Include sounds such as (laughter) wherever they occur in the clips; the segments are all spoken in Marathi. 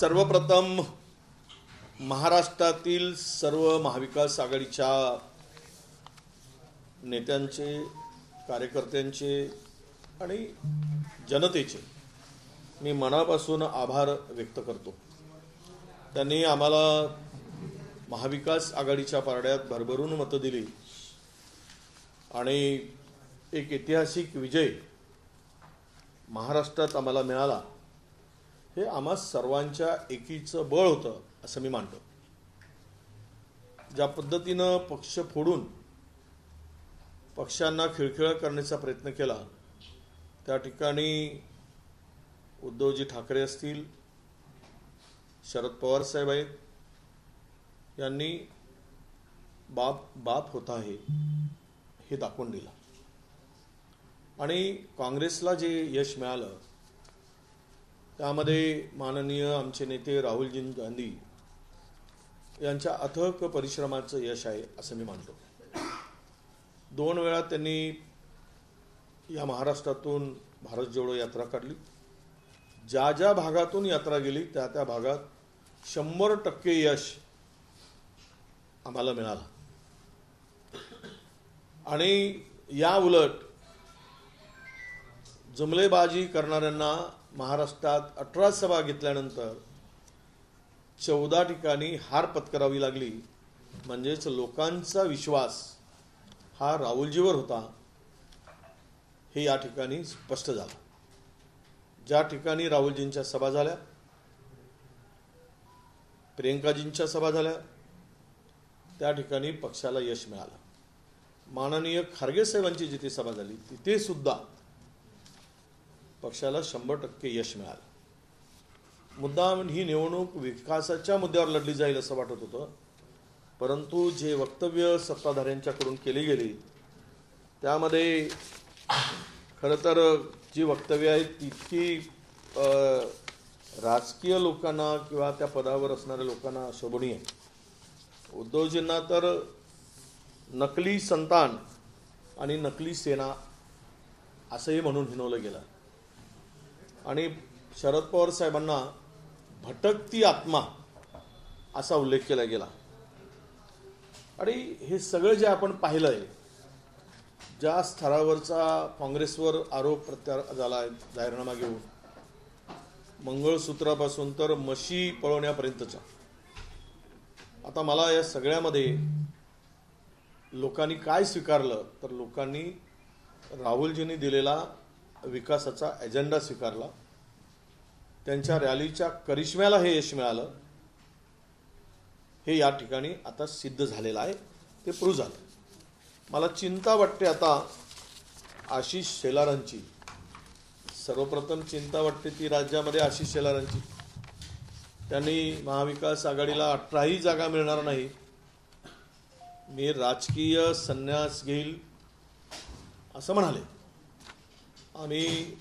सर्वप्रथम महाराष्ट्रातील सर्व महाविकास आघाडीच्या नेत्यांचे कार्यकर्त्यांचे आणि जनतेचे मी मनापासून आभार व्यक्त करतो. त्यांनी आम्हाला महाविकास आघाडीच्या पारड्यात भरभरून मतं दिली आणि एक ऐतिहासिक विजय महाराष्ट्रात आम्हाला मिळाला. हे आम्हा सर्वांच्या एकीचं बळ होतं असं मी मानतो. ज्या पद्धतीनं पक्ष फोडून पक्षांना खिळखिळ करण्याचा प्रयत्न केला त्या ठिकाणी उद्धवजी ठाकरे असतील शरद पवार साहेब आहेत यांनी बाप बाप होता आहे हे दाखवून दिलं. आणि काँग्रेसला जे यश मिळालं त्यामध्ये माननीय आमचे नेते राहुलजी गांधी यांच्या अथक परिश्रमाचं यश आहे असं मी मानतो. दोन वेळा त्यांनी या महाराष्ट्रातून भारत जोडो यात्रा काढली. ज्या ज्या भागातून यात्रा गेली त्या त्या भागात शंभर टक्के यश आम्हाला मिळालं. आणि या उलट जमलेबाजी करणाऱ्यांना महाराष्ट्रात अठरा सभा घेतल्यानंतर चौदा ठिकाणी हार पत्करावी लागली. म्हणजेच लोकांचा विश्वास हा राहुलजीवर होता. हे या ठिकाणी स्पष्ट झालं. ज्या ठिकाणी राहुलजींच्या सभा झाल्या प्रियंकाजींच्या सभा झाल्या त्या ठिकाणी पक्षाला यश मिळालं. माननीय खारगे साहेबांची जिथे सभा झाली तिथे सुद्धा पक्षाला शंभर टक्के यश मिळालं. मुद्दाम ही निवडणूक विकासाच्या मुद्द्यावर लढली जाईल असं वाटत होतं. परंतु जे वक्तव्य सत्ताधाऱ्यांच्याकडून केली गेली त्यामध्ये खरं तर जी वक्तव्य आहेत तितकी राजकीय लोकांना किंवा त्या पदावर असणाऱ्या लोकांना शोभनीय आहे उद्धवजींना तर नकली संतान आणि नकली सेना असंही म्हणून हिनवलं गेलं. आणि शरद पवार साहेबांना भटकती आत्मा असा उल्लेख केला गेला. आणि हे सगळं जे आपण पाहिलं आहे ज्या स्तरावरचा काँग्रेसवर आरोप प्रत्यार झाला आहे जाहीरनामा घेऊन मंगळसूत्रापासून तर मशी पळवण्यापर्यंतच्या. आता मला या सगळ्यामध्ये लोकांनी काय स्वीकारलं तर लोकांनी राहुलजींनी दिलेला विकासाचा एजेंडा स्वीकारला. त्यांच्या रॅलीच्या करिश्म्याला हे यश मिळालं. हे या ठिकाणी आता सिद्ध झालेलं आहे. ते प्रूव्ह झालं मला चिंता वाटते आता आशिष शेलारांची. सर्वप्रथम चिंता वाटते ती राज्यामध्ये आशिष शेलारांची. त्यांनी महाविकास आघाडीला अठराही जागा मिळणार नाही. मी राजकीय संन्यास घेईल असं म्हणाले. आम्ही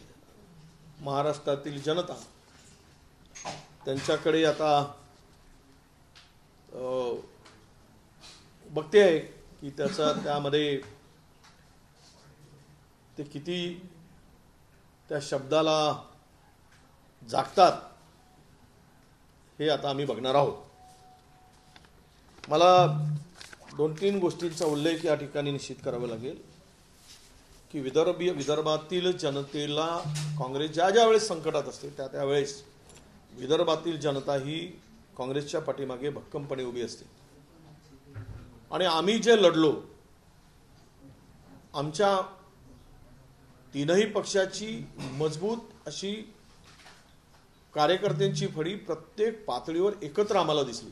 महाराष्ट्रातील जनता त्यांच्याकडे आता बघते आहे की त्याचा (laughs) त्यामध्ये ते किती त्या शब्दाला जागतात हे आता आम्ही बघणार आहोत. मला दोन तीन गोष्टींचा उल्लेख या ठिकाणी निश्चित करावा लागेल. की विदर्भीय विदर्भातील जनतेला काँग्रेस ज्या ज्या वेळेस संकटात असते त्या त्यावेळेस विदर्भातील जनता ही काँग्रेसच्या पाठीमागे भक्कमपणे उभी असते. आणि आम्ही जे लढलो आमच्या तीनही पक्षाची मजबूत अशी कार्यकर्त्यांची फळी प्रत्येक पातळीवर एकत्र आम्हाला दिसली.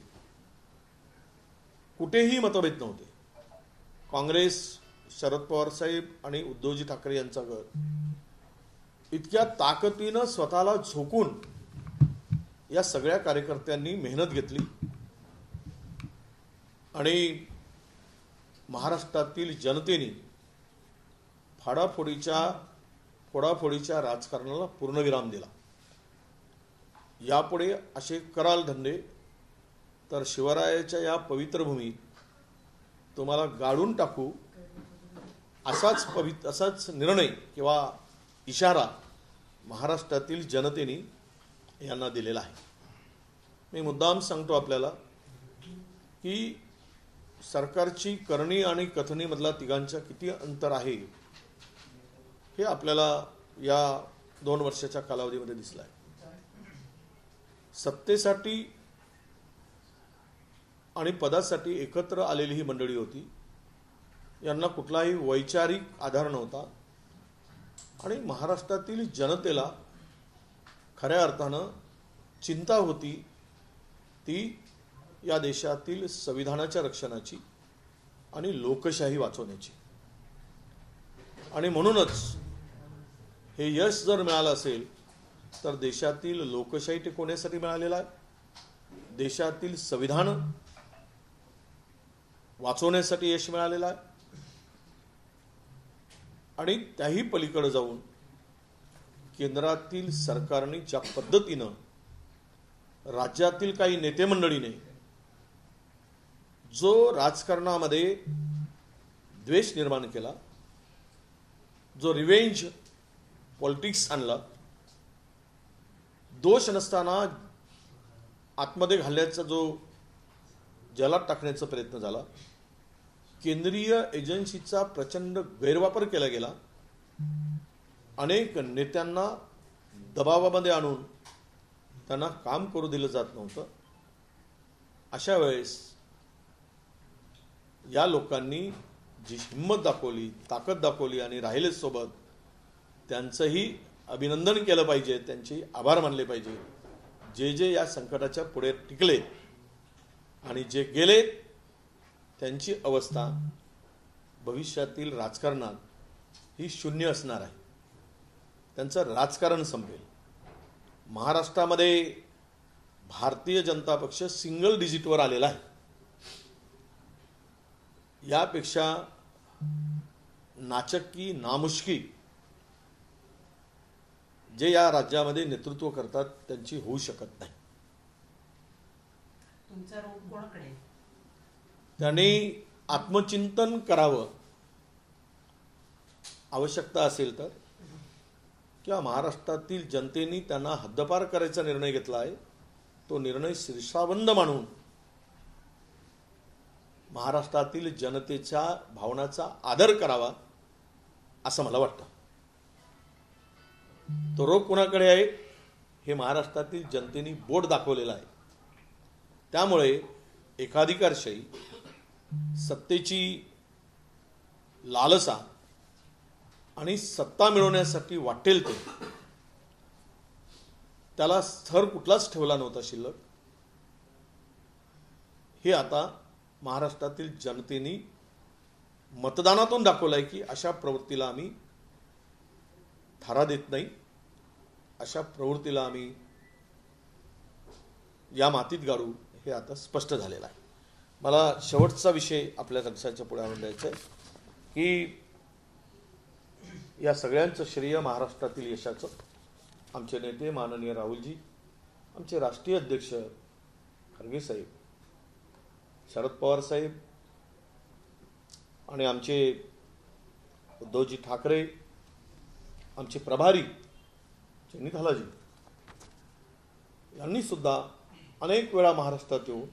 कुठेही मतभेद नव्हते. काँग्रेस शरद पवार साहेब आणि उद्धवजी ठाकरे यांचा गट. इतक्या ताकदीनं स्वतःला झोकून या सगळ्या कार्यकर्त्यांनी मेहनत घेतली. आणि महाराष्ट्रातील जनतेने फाडाफोडीच्या फोडाफोडीच्या राजकारणाला पूर्णविराम दिला. यापुढे असे कराल धंदे तर शिवरायाच्या या पवित्र भूमीत तुम्हाला गाडून टाकू असाच पवित्र असाच निर्णय किंवा इशारा महाराष्ट्रातील जनतेने यांना दिलेला आहे. मी मुद्दाम सांगतो आपल्याला की सरकारची करणी आणि कथनीमधला तिघांच्या किती अंतर आहे हे आपल्याला या दोन वर्षाच्या कालावधीमध्ये दिसलं आहे सत्तेसाठी आणि पदासाठी एकत्र आलेली ही मंडळी होती. यांना कुठलाही वैचारिक आधार नव्हता. आणि महाराष्ट्रातील जनतेला खऱ्या अर्थानं चिंता होती ती या देशातील संविधानाच्या रक्षणाची आणि लोकशाही वाचवण्याची. आणि म्हणूनच हे यश जर मिळालं असेल तर देशातील लोकशाही टिकवण्यासाठी मिळालेला आहे. देशातील संविधान वाचवण्यासाठी यश मिळालेलं आहे. आणि त्याही पलीकडे जाऊन केंद्रातील सरकारने ज्या पद्धतीनं राज्यातील काही नेते मंडळीने जो राजकारणामध्ये द्वेष निर्माण केला जो रिवेंज पॉलिटिक्स आणला दोष नसताना आतमध्ये घालण्याचा जो जलात टाकण्याचा प्रयत्न झाला केंद्रीय एजन्सीचा प्रचंड गैरवापर केला गेला. अनेक नेत्यांना दबावामध्ये आणून त्यांना काम करू दिलं जात नव्हतं. अशा वेळेस या लोकांनी जी हिंमत दाखवली ताकद दाखवली आणि राहिले सोबत त्यांचंही अभिनंदन केलं पाहिजे त्यांचे आभार मानले पाहिजे. जे जे या संकटाच्या पुढे टिकले आणि जे गेले त्यांची अवस्था भविष्यातील राजकारणात ही शून्य असणार आहे. त्यांचं राजकारण संपेल. महाराष्ट्रामध्ये भारतीय जनता पक्ष सिंगल डिजिटवर आलेला आहे. यापेक्षा नाचक्की नामुष्की जे या राज्यामध्ये नेतृत्व करतात त्यांची होऊ शकत नाही. तुमचा रोग कोणाकडे त्यांनी आत्मचिंतन करावं. आवश्यकता असेल तर. किंवा महाराष्ट्रातील जनतेने त्यांना हद्दपार करायचा निर्णय घेतला आहे तो निर्णय शीर्षाबंद मानून महाराष्ट्रातील जनतेच्या भावनाचा आदर करावा असं मला वाटतं. तो रोग कोणाकडे आहे हे महाराष्ट्रातील जनतेने बोट दाखवलेला आहे. त्यामुळे एकाधिकारशाही सत्तेची लालसा आणि सत्ता मिळवण्यासाठी वाटेल ते. त्याला स्थर कुठलाच ठेवला नव्हता शिल्लक. हे आता महाराष्ट्रातील जनतेने मतदानातून दाखवलं आहे की अशा प्रवृत्तीला आम्ही थारा देत नाही. अशा प्रवृत्तीला आम्ही या मातीत गाडू हे आता स्पष्ट झालेलं आहे. मला शेवटचा विषय आपल्या लक्षाच्या पुढे आणून द्यायचा आहे की या सगळ्यांचं श्रेय महाराष्ट्रातील यशाचं. आमचे नेते माननीय राहुलजी आमचे राष्ट्रीय अध्यक्ष खरगे साहेब शरद पवार साहेब आणि आमचे उद्धवजी ठाकरे आमचे प्रभारी चैनिथालाजी यांनी सुद्धा अनेक वेळा महाराष्ट्रात येऊन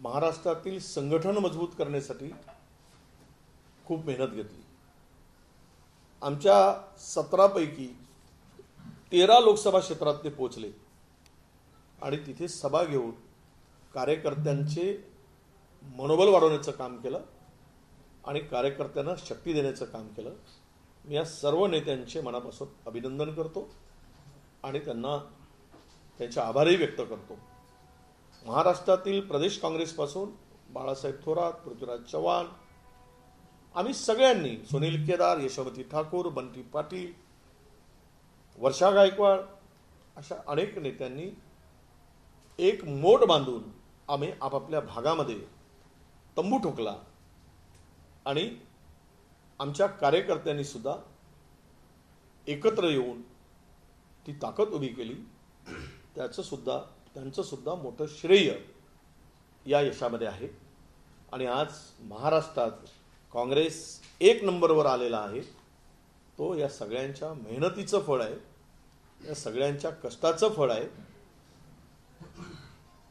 महाराष्ट्रातील संघटन मजबूत करण्यासाठी खूप मेहनत घेतली. आमच्या सतरापैकी तेरा लोकसभा क्षेत्रात ते पोचले आणि तिथे सभा घेऊन कार्यकर्त्यांचे मनोबल वाढवण्याचं काम केलं आणि कार्यकर्त्यांना शक्ती देण्याचं काम केलं. मी या सर्व नेत्यांचे मनापासून अभिनंदन करतो आणि त्यांना त्यांचे आभारही व्यक्त करतो. महाराष्ट्रातील प्रदेश काँग्रेसपासून बाळासाहेब थोरात पृथ्वीराज चव्हाण आम्ही सगळ्यांनी सुनील केदार यशोमती ठाकूर बंटी पाटील वर्षा गायकवाड अशा अनेक नेत्यांनी एक मोठ बांधून आम्ही आपापल्या भागामध्ये तंबू ठोकला आणि आमच्या कार्यकर्त्यांनी सुद्धा एकत्र येऊन ती ताकद उभी केली. त्याचं सुद्धा त्यांचं सुद्धा मोठं श्रेय या यशामध्ये आहे. आणि आज महाराष्ट्रात काँग्रेस एक नंबरवर आलेला आहे. तो या सगळ्यांच्या मेहनतीचं फळ आहे. या सगळ्यांच्या कष्टाचं फळ आहे.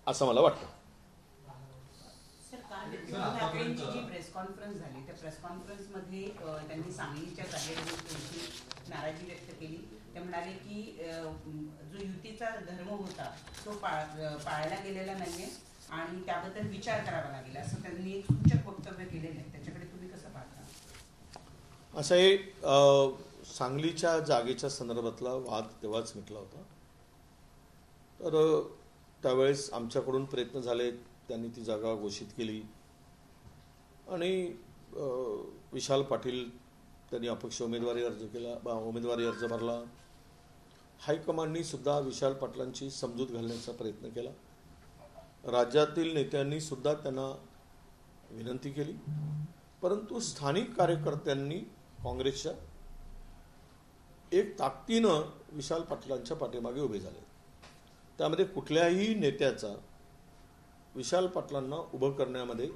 असं मला वाटतं. प्रेस कॉन्फरन्स झाली त्या प्रेस कॉन्फरन्समध्ये त्यांनी सांगलीच्या जागेवरून नाराजी व्यक्त केली. ते म्हणाले की जो युतीचा धर्म होता तो पाळला गेलेला नाहीये आणि त्याबद्दल विचार करावा लागेल असं त्यांनी एक सूचक वक्तव्य केलेलं आहे. त्याच्याकडे तुम्ही कसं पाहता? असं हे सांगलीच्या जागेच्या संदर्भातला वाद तेव्हाच मिटला होता. तर त्यावेळेस आमच्याकडून प्रयत्न झाले त्यांनी ती जागा घोषित केली. आणि विशाल पाटील त्यांनी अपक्ष उमेदवारी अर्ज केला उमेदवारी अर्ज भरला. हायकमांडनी सुद्धा विशाल पाटलांची समजूत घालण्याचा प्रयत्न केला. राज्यातील नेत्यांनी सुद्धा त्यांना विनंती केली. परंतु स्थानिक कार्यकर्त्यांनी काँग्रेसच्या एक ताकदीनं विशाल पाटलांच्या पाठीमागे उभे झाले. त्यामध्ये कुठल्याही नेत्याचा विशाल पाटलांना उभं करण्यामध्ये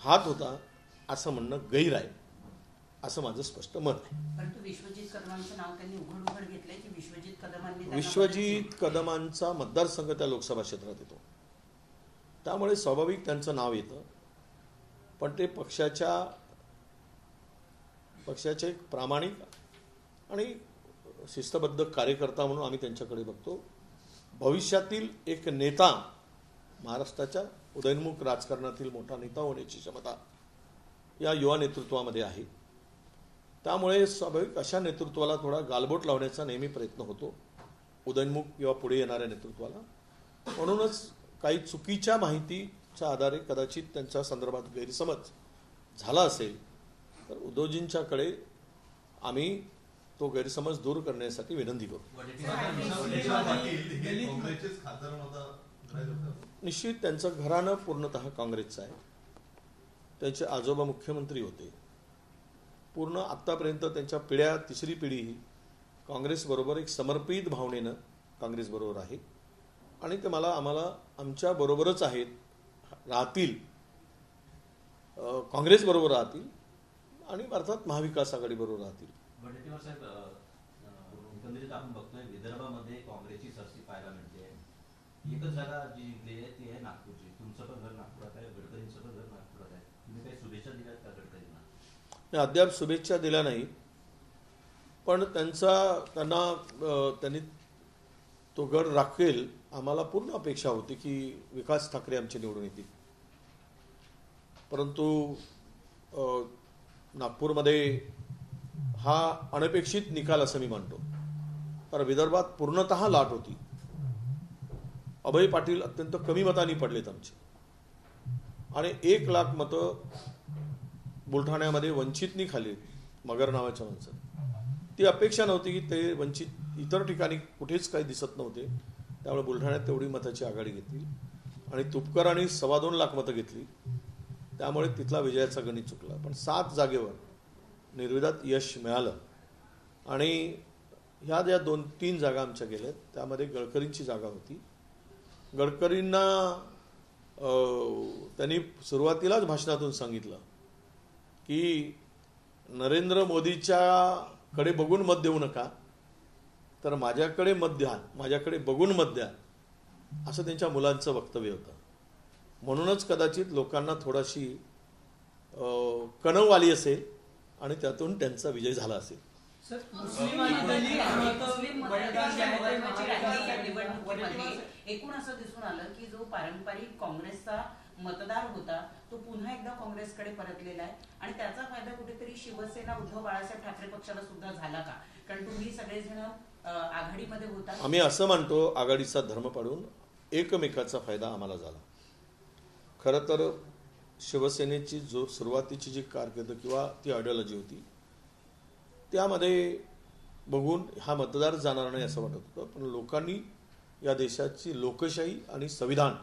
हात होता असं म्हणणं गैर आहे. असं माझं स्पष्ट मत आहे. विश्वजित कदमांचा मतदारसंघ त्या लोकसभा क्षेत्रात येतो. त्यामुळे स्वाभाविक त्यांचं नाव येतं. पण ते पक्षाच्या पक्षाचे एक प्रामाणिक आणि शिस्तबद्ध कार्यकर्ता म्हणून आम्ही त्यांच्याकडे बघतो. भविष्यातील एक नेता महाराष्ट्राच्या उदयनमुख राजकारणातील मोठा नेता होण्याची क्षमता या युवा नेतृत्वामध्ये आहे. त्यामुळे स्वाभाविक अशा नेतृत्वाला थोडा गालबोट लावण्याचा नेहमी प्रयत्न होतो. उदयनमुख किंवा पुढे येणाऱ्या नेतृत्वाला. म्हणूनच काही चुकीच्या माहितीच्या आधारे कदाचित त्यांच्या संदर्भात गैरसमज झाला असेल तर उद्धवजींच्याकडे आम्ही तो गैरसमज दूर करण्यासाठी विनंती करू. निश्चित त्यांचं घराणं पूर्णतः काँग्रेसचं आहे. त्यांचे आजोबा मुख्यमंत्री होते. पूर्ण आत्तापर्यंत त्यांच्या पिढ्या तिसरी पिढी ही काँग्रेसबरोबर एक समर्पित भावनेनं काँग्रेसबरोबर आहे. आणि ते मला आम्हाला आमच्या बरोबरच आहेत राहतील. काँग्रेसबरोबर राहतील आणि अर्थात महाविकास आघाडीबरोबर राहतील. एकंदरीत आपण बघतोय विदर्भामध्ये काँग्रेसची सरसी पाहायला मिळते. एकच जागा जी जिंकली आहे ती आहे नागपूरची. तुमचं पण घर नागपुरात आहे गडकरींचं पण घर नागपुरात आहे. तुम्ही काही शुभेच्छा दिल्यात का गडकरी मी अद्याप शुभेच्छा दिल्या नाही पण त्यांचा त्यांना त्यांनी तो गड राखेल आम्हाला पूर्ण अपेक्षा होती की विकास ठाकरे आमचे निवडून येतील. परंतु नागपूरमध्ये हा अनपेक्षित निकाल असं मी मानतो कारण विदर्भात पूर्णतः लाट होती. अभय पाटील अत्यंत कमी मतांनी पडलेत आमचे. आणि एक लाख मतं बुलढाण्यामध्ये वंचितनी खाली मगर नावाच्या माणसात ती अपेक्षा नव्हती की ते वंचित इतर ठिकाणी कुठेच काही दिसत नव्हते. त्यामुळे बुलढाण्यात तेवढी मताची आघाडी घेतली. आणि तुपकरांनी सव्वा दोन लाख मतं घेतली. त्यामुळे तिथला विजयाचा गणित चुकला. पण सात जागेवर निर्विदात यश मिळालं. आणि ह्या ज्या दोन तीन जागा आमच्या गेल्यात त्यामध्ये गडकरींची जागा होती. गडकरींना त्यांनी सुरुवातीलाच भाषणातून सांगितलं की नरेंद्र मोदीच्या कडे बघून मत देऊ नका तर माझ्याकडे मत द्या माझ्याकडे बघून मत द्या असं त्यांच्या मुलांचं वक्तव्य होतं. म्हणूनच कदाचित लोकांना थोडाशी कणव आली असेल आणि त्यातून त्यांचा विजय झाला असेल. एकूण असं दिसून आलं की जो पारंपरिक काँग्रेसचा मतदार होता तो पुन्हा एकदा काँग्रेसकडे परतलेला आहे. आणि त्याचा फायदा कुठेतरी शिवसेना उद्धव बाळासाहेब ठाकरे पक्षाला सुद्धा झाला का? कारण तुम्ही सगळेजण आघाडीमध्ये होता. आम्ही असं मानतो आघाडीचा धर्म पाडून एकमेकाचा फायदा आम्हाला झाला. खरं तर शिवसेनेची जो सुरुवातीची जी कारकीर्द किंवा ती आयडिओलॉजी होती त्यामध्ये बघून हा मतदार जाणार नाही असं वाटत होतं. पण लोकांनी या देशाची लोकशाही आणि संविधान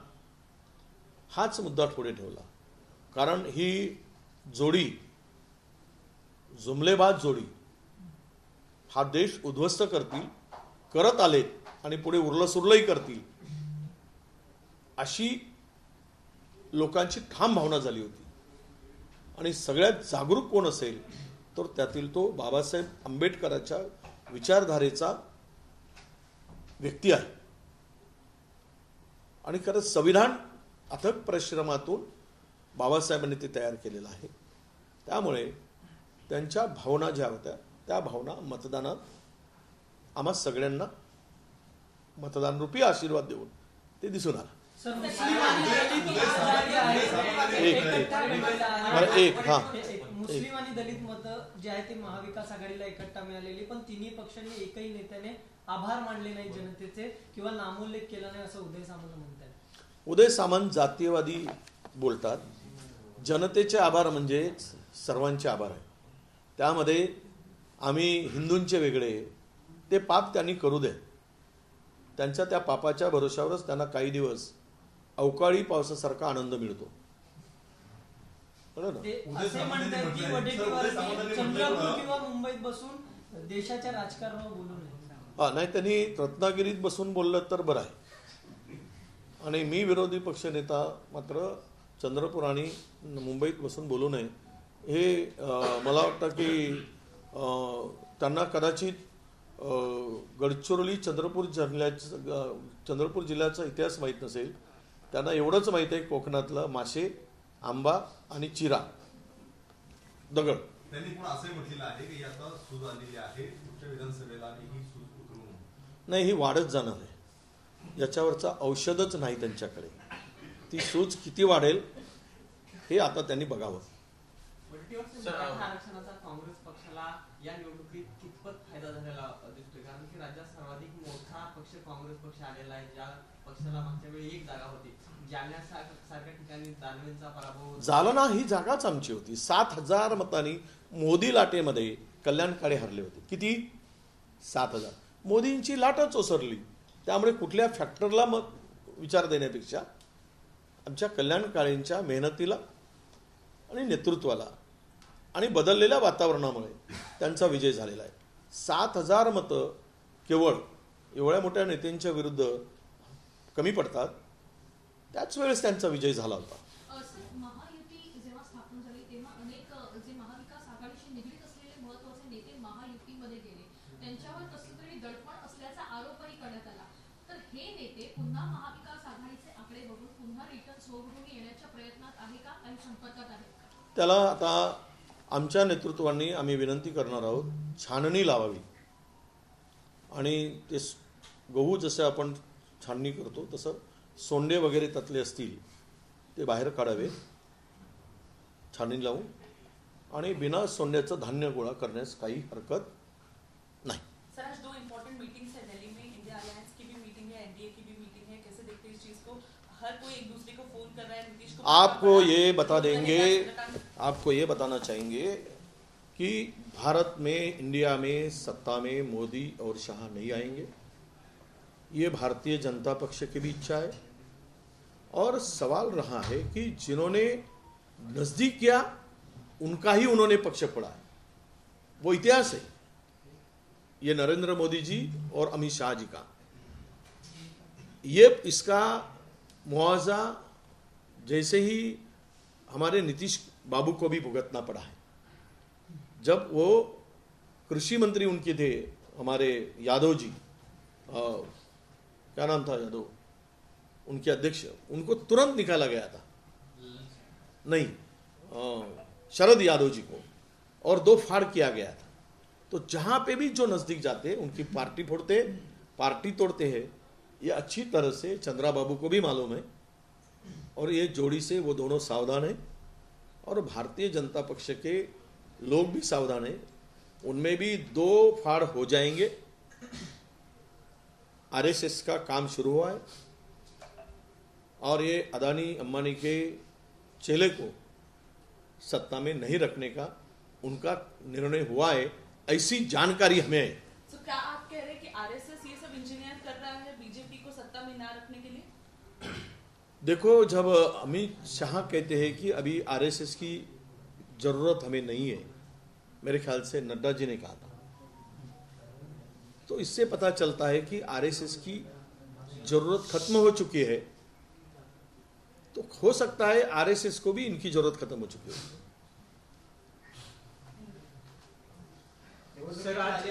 हाच मुद्दा पुढे ठेवला. कारण ही जोडी जुमलेबाज जोडी हा देश उद्ध्वस्त करतील करत आलेत आणि पुढे उरलं सुरलंही करतील अशी लोकांची ठाम भावना झाली होती. आणि सगळ्यात जागरूक कोण असेल तर त्यातील तो बाबासाहेब आंबेडकरांच्या विचारधारेचा व्यक्ती आहे. आणि खरंच संविधान अथक परिश्रमातून बाबासाहेबांनी ते तयार केलेलं आहे त्यामुळे त्यांच्या भावना ज्या होत्या त्या भावना मतदानात आम्हा सगळ्यांना मतदानरूपी आशीर्वाद देऊन ते दिसून आलं. एक- एक- हा. मुस्लिम आणि दलित मतं जे आहे ते महाविकास आघाडीला एकट्ठा मिळालेली पण तिन्ही पक्षांनी एकही नेत्याने आभार मानले नाही जनतेचे किंवा नामोल्लेख केला नाही असं उदय सामंत म्हणतात उदय सामंत जातीयवादी बोलतात. जनतेचे आभार म्हणजे सर्वांचे आभार आहे. त्यामध्ये आम्ही हिंदूंचे वेगळे ते पाप त्यांनी करू दे त्यांच्या त्या पापाच्या भरोशावरच त्यांना काही दिवस अवकाळी पावसासारखा आनंद मिळतो. मुंबईत बसून देशाच्या राजकारणावर बोलू हा नाही त्यांनी रत्नागिरीत बसून बोललं तर बरं आहे. आणि मी विरोधी पक्षनेता मात्र चंद्रपूर आणि मुंबईत बसून बोलू नये. हे मला वाटतं की त्यांना कदाचित गडचिरोली चंद्रपूर जिल्ह्याचं चंद्रपूर जिल्ह्याचा इतिहास माहीत नसेल. त्यांना एवढंच माहीत आहे कोकणातलं मासे आंबा आणि चिरा. दगड. त्यांनी पण असंही म्हटलेलं आहे की आता सूज आलेली आहे. पुढच्या विधानसभेला आणि ही सूज उतरू म्हणून. नाही ही वाढत जाणार आहे. याच्यावरचा औषधच नाही त्यांच्याकडे. ती सूज किती वाढेल हे आता त्यांनी बघावं. वरटीवर मराठा आरक्षणाचा काँग्रेस पक्षाला या निवडणुकीत कितपत फायदा झालेला दिसतोय? कारण की राज्यात सर्वाधिक मोठा पक्ष काँग्रेस पक्ष आलेला आहे ज्या पक्षाला मागच्या वेळी एक जागा होती. जालन्या सार- सारख्या ठिकाणी दानवेंचा पराभव झालं ना ही जागाच आमची होती. सात हजार मतांनी मोदी लाटेमध्ये कल्याण काळे हरले होते. किती? सात हजार. मोदींची लाटच ओसरली. त्यामुळे कुठल्या फॅक्टरला मग विचार देण्यापेक्षा आमच्या कल्याणकाळींच्या मेहनतीला आणि नेतृत्वाला आणि बदललेल्या वातावरणामुळे त्यांचा विजय झालेला आहे. सात हजार मतं केवळ एवढ्या मोठ्या नेत्यांच्या विरुद्ध कमी पडतात. त्याच वेळेस त्यांचा विजय झाला होता. त्यांच्यावर त्याला आता आमच्या नेतृत्वांनी आम्ही विनंती करणार आहोत छाननी लावावी. आणि ते स- गहू जसं आपण छाननी करतो तसं सोंडे वगैरे त्यातले असतील ते बाहेर काढावे. छाननी लावून आणि बिना सोंड्याचं धान्य गोळा करण्यास काही हरकत नाही. हर कोई एक दूसरे को फोन कर रहा है आपको ये बता देंगे, आपको ये बताना चाहेंगे कि भारत में, इंडिया में, सत्ता में मोदी और शाह नहीं आएँगे। ये भारतीय जनता पक्ष की भी इच्छा है। और सवाल रहा है कि जिन्होंने नज़दीक किया, उनका ही उन्होंने पक्ष पड़ा है। वो इतिहास है। ये नरेंद्र मोदी जी और अमित शाह जी का। ये इसका मुआवजा जैसे ही हमारे नीतीश बाबू को भी भुगतना पड़ा है जब वो कृषि मंत्री उनके थे हमारे यादव जी अ, क्या नाम था यादव? उनके अध्यक्ष उनको तुरंत निकाला गया था। नहीं शरद यादव जी को और दो फाड़ किया गया था। तो जहाँ पे भी जो नज़दीक जाते उनकी पार्टी फोड़ते पार्टी तोड़ते हैं ये अच्छी तरह से चंद्रा बाबू को भी मालूम है और ये जोड़ी से वो दोनों सावधान हैं। और भारतीय जनता पक्ष के लोग भी सावधान हैं। उनमें भी दो फाड़ हो जाएँगे। आरएसएस का काम शुरू हुआ है। और ये अदानी अम्बानी के चेले को सत्ता में नहीं रखने का उनका निर्णय हुआ है। ऐसी जानकारी हमें। है सो क्या आप कह रहे हैं कि आरएसएस ये सब इंजीनियर कर रहा है बीजेपी को सत्ता में ना रखने के लिए देखो जब अमित शाह कहते हैं कि अभी आरएसएस की ज़रूरत हमें नहीं है मेरे ख्याल से नड्डा जी ने कहा था तो इससे पता चलता है कि आरएसएस की ज़रूरत खत्म हो चुकी है। तो हो सकता है आरएसएस को भी इनकी ज़रूरत खत्म हो चुकी है। सर आज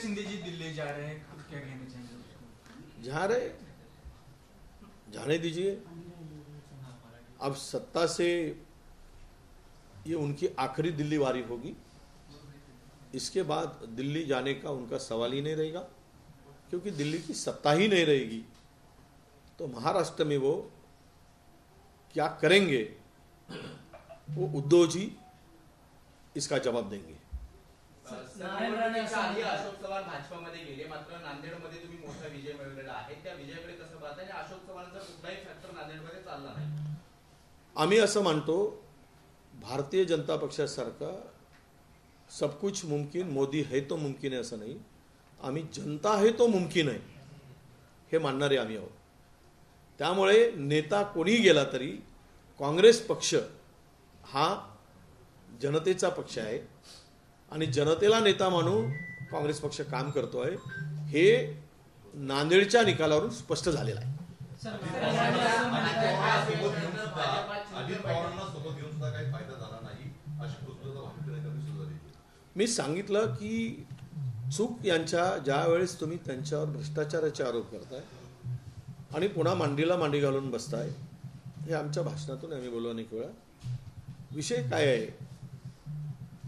शिंदे जी दिल्ली जा रहे हैं। क्या कहना चाहेंगे? जा रहे जाने दीजिए। अब सत्ता से ये उनकी आखिरी दिल्ली वारी होगी। इसके बाद दिल्ली जाने का उनका सवाल ही नहीं रहेगा, क्योंकि दिल्ली की सत्ता ही नहीं रहेगी। तो महाराष्ट्र में वो क्या करेंगे? वो उद्धव जी इसका जवाब देंगे। नारायण राणे भाजपमध्ये गेले, मात्र नांदेडमध्ये तुम्ही मोठा विजय मिळवलेला आहे. त्या विजयाकडे अशोक कुठलाही फॅक्टर नांदेडमध्ये चालला नाही. आम्ही असं मानतो भारतीय जनता पक्षासारखा सब कुछ मुमकिन मोदी है तो मुमकिन आहे असं नाही. आम्ही जनता आहे तो मुमकिन आहे हे मानणारे आम्ही आहोत. त्यामुळे नेता कोणीही गेला तरी काँग्रेस पक्ष हा जनतेचा पक्ष आहे. आणि जनतेला नेता मानून काँग्रेस पक्ष काम करतो आहे हे नांदेडच्या निकालावरून स्पष्ट झालेला आहे. मी सांगितलं की चूक यांच्या ज्या वेळेस तुम्ही त्यांच्यावर भ्रष्टाचाराचे आरोप करताय आणि पुन्हा मांडीला मांडी घालून बसताय हे आमच्या भाषणातून आम्ही बोललो अनेक वेळा. विषय काय आहे?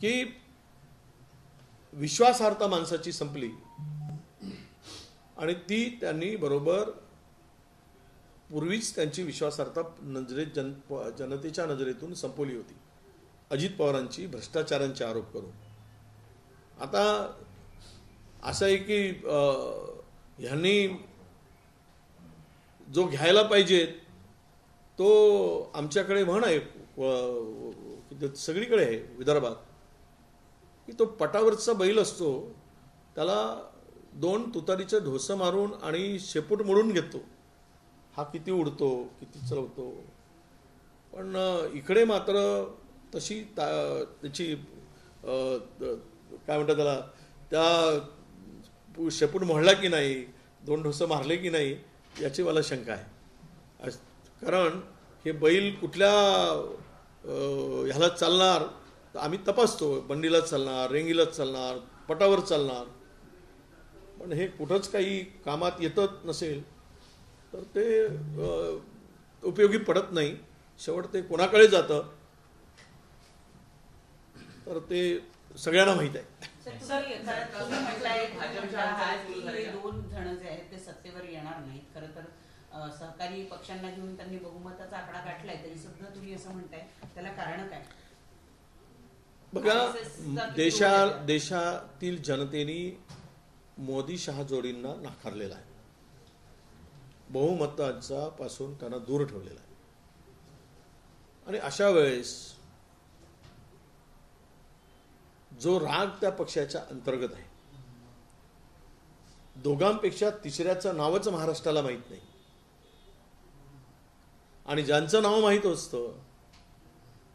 की विश्वासार्हता माणसाची संपली आणि ती त्यांनी बरोबर पूर्वीच त्यांची विश्वासार्हता नजरेत जन जनतेच्या नजरेतून संपवली होती. अजित पवारांची भ्रष्टाचारांचे आरोप करून. आता असं आहे की ह्यांनी जो घ्यायला पाहिजे तो आमच्याकडे म्हण आहे सगळीकडे आहे विदर्भात की तो पटावरचा बैल असतो त्याला दोन तुतारीचं ढोसं मारून आणि शेपूट मोडून घेतो. हा किती उडतो किती चलवतो. पण इकडे मात्र तशी ता त्याची काय म्हणतात त्याला त्या शेपूट मोडला की नाही दोन ढोसं मारले की नाही याची मला शंका आहे. कारण हे बैल कुठल्या ह्याला चालणार आम्ही तपासतो बंडीलाच चालणार रेंगीलाच चालणार पटावर चालणार. पण हे कुठंच काही कामात येतच नसेल तर ते उपयोगी पडत नाही. शेवट ते कोणाकडे जातं? तर ते सगळ्यांना माहीत आहे. दोन जण जे आहेत ते सत्तेवर येणार नाहीत. खरं तर सहकारी पक्षांना घेऊन त्यांनी बहुमताचा आकडा गाठलाय तरी सुद्धा तुम्ही असं म्हणताय. त्याला कारण काय? बघा देशा? देशातील जनतेने मोदी शहा जोडींना नाकारलेला आहे. बहुमतांचा पासून त्यांना दूर ठेवलेला आहे. आणि अशा वेळेस जो राग त्या पक्षाच्या अंतर्गत आहे. दोघांपेक्षा तिसऱ्याचं नावच महाराष्ट्राला माहीत नाही. आणि ज्यांचं नाव माहीत असतं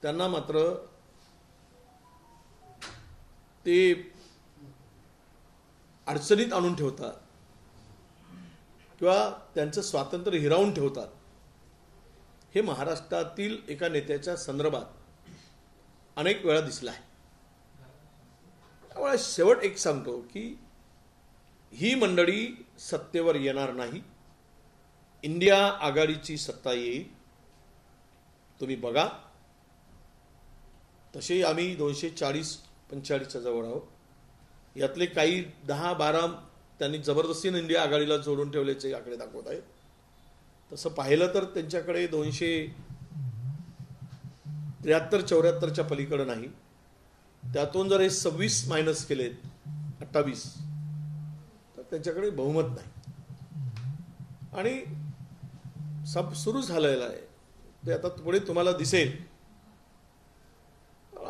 त्यांना मात्र ते अडचणीत आणून ठेवतात. किंवा त्यांचं स्वातंत्र्य हिरावून ठेवतात. हे महाराष्ट्रातील एका नेत्याच्या संदर्भात अनेक वेळा दिसलं आहे. त्यामुळे शेवट एक सांगतो की ही मंडळी सत्तेवर येणार नाही. इंडिया आघाडीची सत्ता येईल. तुम्ही बघा. तसे आम्ही दोनशे चाळीस पंचेचाळीसच्या जवळ आहोत. यातले काही दहा बारा त्यांनी जबरदस्तीने इंडिया आघाडीला जोडून ठेवल्याचे आकडे दाखवत आहेत. तसं पाहिलं तर त्यांच्याकडे दोनशे त्र्याहत्तर चौऱ्याहत्तरच्या पलीकडे नाही. त्यातून जर हे सव्वीस मायनस केलेत अठ्ठावीस तर त्यांच्याकडे बहुमत नाही. आणि सब सुरू झालेलं आहे. ते आता पुढे तुम्हाला दिसेल.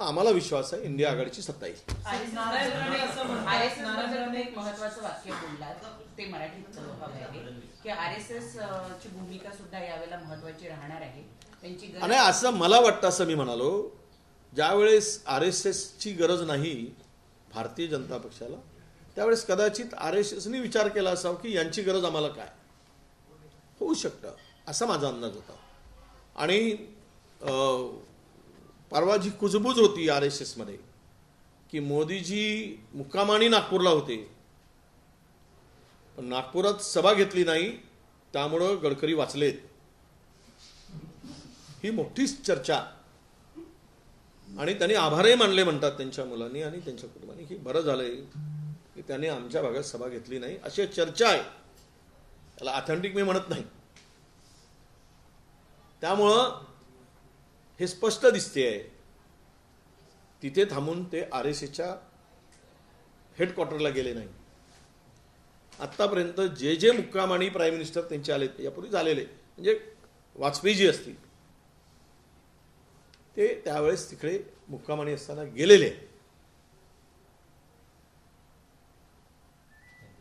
आम्हाला विश्वास आहे इंडिया आघाडीची सत्ता येईल. आर एस नारायण एक महत्वाचं वाक्य बोलला ते मराठीत हवं आहे की आर एस एस ची भूमिका सुद्धा यावेळेला महत्वाची राहणार आहे. त्यांची गरज- आणि असं मला वाटतं असं मी म्हणालो ज्यावेळेस आर एस एसची गरज नाही भारतीय जनता पक्षाला त्यावेळेस कदाचित आर एस एसनी विचार केला असावा की यांची गरज आम्हाला काय? होऊ शकतं असा माझा अंदाज होता. आणि परवा जी कुजबूज होती आर एस एसमध्ये की मोदीजी मुक्कामानी नागपूरला होते. पण नागपुरात सभा घेतली नाही त्यामुळं गडकरी वाचलेत. ही मोठीच चर्चा. आणि त्यांनी आभारही मानले म्हणतात त्यांच्या मुलांनी आणि त्यांच्या कुटुंबाने की बरं झालंय की त्यांनी आमच्या भागात सभा घेतली नाही. अशी चर्चा आहे. त्याला ऑथेंटिक मी म्हणत नाही. त्यामुळं हे स्पष्ट दिसते आहे तिथे थांबून ते आर एस एच्या हेडक्वार्टरला गेले नाही. आत्तापर्यंत जे जे मुक्काम आणि प्राईम मिनिस्टर त्यांचे आले यापूर्वी झालेले. म्हणजे वाजपेयीजी असतील. ते त्यावेळेस तिकडे मुक्कामाणी असताना गेलेले आहे.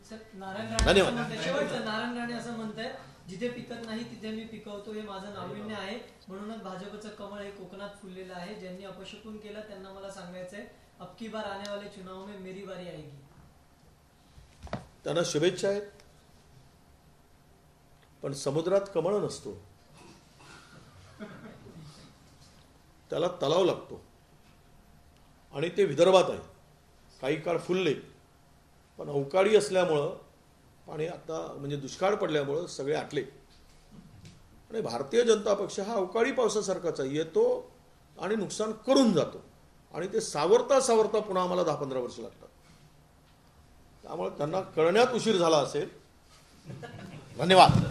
सर नारायण राणे धन्यवाद. नारायण राणे असं म्हणताय जिथे पिकत नाही तिथे मी पिकवतो हे माझं नाविन्य आहे. म्हणूनच भाजपचं कमळ हे कोकणात फुललेलं आहे. ज्यांनी अपशकुन केलं त्यांना मला सांगायचंय अबकी बार आने वाले चुनाव में मेरी बारी आएगी. त्यांना शुभेच्छा आहेत. पण समुद्रात कमळ नसतो. त्याला तलाव लागतो. आणि ते विदर्भात आहे. काही काळ फुलले. पण अवकाळी असल्यामुळं पाणी आता म्हणजे दुष्काळ पडल्यामुळं सगळे आटले. आणि भारतीय जनता पक्ष हा अवकाळी पावसासारखाच आहे. येतो आणि नुकसान करून जातो. आणि ते सावरता सावरता पुन्हा आम्हाला दहा पंधरा वर्ष लागतात. त्यामुळे त्यांना कळण्यात उशीर झाला असेल. धन्यवाद.